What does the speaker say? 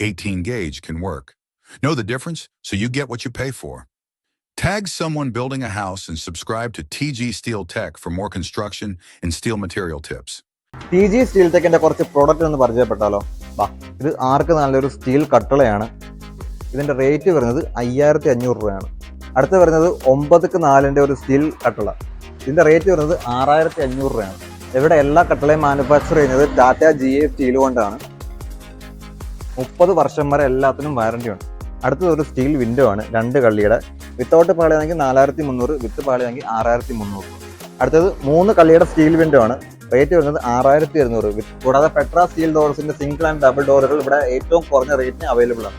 18 gauge can work. Know the difference? So you get what you pay for. Tag someone building a house and subscribe to TG Steel Tech for more construction and steel material tips. TG Steel Tech ന്റെ കുറച്ച് product ഒന്ന് പരിചയപ്പെട്ടാലോ? വാ ഇത് ആർക്ക് നല്ലൊരു steel കട്ടളയാണ്. ഇതിന്റെ rate വരുന്നത് അയ്യായിരത്തി അഞ്ഞൂറ് രൂപയാണ്. അടുത്ത് വരുന്നത് ഒമ്പതുക്ക് നാലിന്റെ ഒരു സ്റ്റീൽ കട്ടള. ഇതിന്റെ റേറ്റ് വരുന്നത് ആറായിരത്തി അഞ്ഞൂറ് രൂപയാണ്. ഇവിടെ എല്ലാ കട്ടളയും മാനുഫാക്ചർ ചെയ്യുന്നത് ടാറ്റ ജി എ സ്റ്റീൽ കൊണ്ടാണ്. മുപ്പത് വർഷം വരെ എല്ലാത്തിനും വാറണ്ടി ഉണ്ട്. അടുത്തത് ഒരു സ്റ്റീൽ വിൻഡോ ആണ്. രണ്ട് കള്ളിയുടെ. വിത്തൗട്ട് പാളിയാണെങ്കിൽ നാലായിരത്തി മുന്നൂറ് വിത്ത് പാളിയാണെങ്കിൽ ആറായിരത്തി മുന്നൂറ് അടുത്തത് മൂന്ന് കള്ളിയുടെ സ്റ്റീൽ വിൻഡോ ആണ്. റേറ്റ് വരുന്നത് ആറായിരത്തി ഇരുന്നൂറ് കൂടാതെ പെട്ര സ്റ്റീൽ ഡോർസിന്റെ സിംഗിൾ ആൻഡ് ഡബിൾ ഡോറുകൾ ഇവിടെ ഏറ്റവും കുറഞ്ഞ റേറ്റിന് അവൈലബിൾ ആണ്.